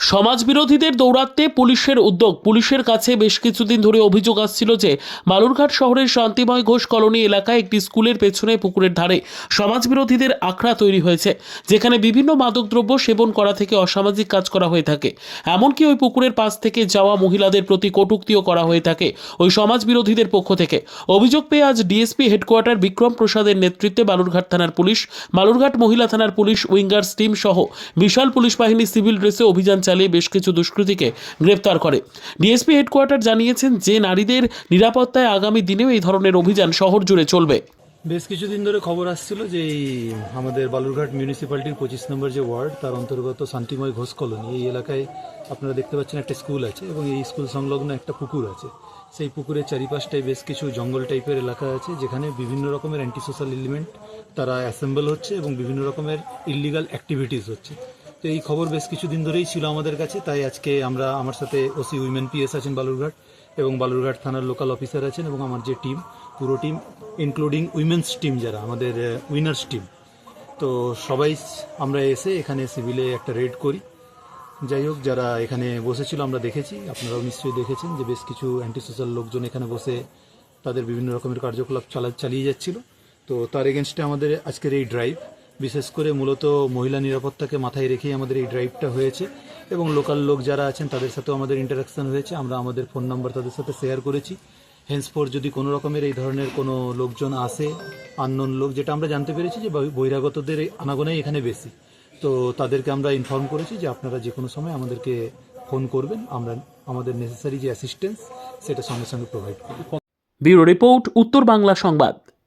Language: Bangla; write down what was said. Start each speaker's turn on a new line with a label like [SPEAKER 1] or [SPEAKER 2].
[SPEAKER 1] সমাজ বিরোধীদের দৌড়াতে পুলিশের উদ্যোগ। পুলিশের কাছে বেশ কিছুদিন ধরে অভিযোগ আসছিল যে বালুরঘাট শহরের শান্তিময় ঘোষ কলোনি এলাকায় একটি স্কুলের পেছনে পুকুরের ধারে সমাজ বিরোধীদের আখড়া তৈরি হয়েছে, যেখানে বিভিন্ন মাদকদ্রব্য সেবন করা থেকে অসামাজিক কাজ করা হয়ে থাকে। এমনকি ওই পুকুরের পাশ থেকে যাওয়া মহিলাদের প্রতি কটূক্তিও করা হয়ে থাকে ওই সমাজ বিরোধীদের পক্ষ থেকে। অভিযোগ পেয়ে আজ ডিএসপি হেডকোয়ার্টার বিক্রম প্রসাদের নেতৃত্বে বালুরঘাট থানার পুলিশ বালুরঘাট মহিলা থানার পুলিশ, উইঙ্গার্স টিম সহ বিশাল পুলিশ বাহিনী সিভিল ড্রেসে অভিযান চালিয়ে বেশ কিছু দুষ্কৃতীকে গ্রেপ্তার করে। ডিএসপি হেডকোয়ার্টার জানিয়েছেন যে, নারীদের নিরাপত্তায় আগামী দিনেও এই ধরনের অভিযান শহর জুড়ে চলবে।
[SPEAKER 2] বেশ কিছুদিন ধরে খবর আসছিল যে, এই আমাদের বালুরঘাট মিউনিসিপ্যালিটির পঁচিশ নম্বর যে ওয়ার্ড, তার অন্তর্গত শান্তিময় ঘোষ কলোনি। এই এলাকায় আপনারা দেখতে পাচ্ছেন একটা স্কুল আছে এবং এই স্কুল সংলগ্ন একটা পুকুর আছে। সেই পুকুরের চারিপাশটায় বেশ কিছু জঙ্গল টাইপের এলাকা আছে, যেখানে বিভিন্ন রকমের অ্যান্টি সোশ্যাল এলিমেন্ট তারা অ্যাসেম্বল হচ্ছে এবং বিভিন্ন রকমের ইলিগাল অ্যাক্টিভিটিস হচ্ছে। তো এই খবর বেশ কিছুদিন ধরেই ছিল আমাদের কাছে, তাই আজকে আমরা আমার সাথে ওসি উইমেন পিএস আছেন বালুরঘাট এবং বালুরঘাট থানার লোকাল অফিসার আছেন এবং আমার যে টিম, পুরো টিম ইনক্লুডিং উইমেন্স টিম যারা, আমাদের উইনার্স টিম তো সবাই আমরা এসে এখানে সিভিলে একটা রেড করি। যাই হোক, যারা এখানে বসেছিল আমরা দেখেছি, আপনারাও নিশ্চয়ই দেখেছেন যে বেশ কিছু অ্যান্টি সোশ্যাল লোকজন এখানে বসে তাদের বিভিন্ন রকমের কার্যকলাপ চালা, চালিয়ে যাচ্ছিল। তো তার এগেনস্টে আমাদের আজকের এই ড্রাইভ বিশেষ করে মূলত মহিলা নিরাপত্তাকে মাথায় রেখেই আমাদের এই ড্রাইভটা হয়েছে এবং লোকাল লোক যারা আছেন, তাদের সাথেও আমাদের ইন্টারাকশন হয়েছে। আমরা আমাদের ফোন নাম্বার তাদের সাথে শেয়ার করেছি। হেন্সপর যদি কোনো রকমের এই ধরনের কোনো লোকজন আসে আননোন লোক, যেটা আমরা জানতে পেরেছি যে বহিরাগতদের আনাগোনাই এখানে বেশি। তো তাদেরকে আমরা ইনফর্ম করেছি যে আপনারা যে কোনো সময় আমাদেরকে ফোন করবেন। আমরা আমাদের নেসেসারি যে অ্যাসিস্ট্যান্স সেটা সঙ্গে সঙ্গে প্রোভাইড করব।
[SPEAKER 1] ব্যুরো রিপোর্ট, উত্তর বাংলা সংবাদ।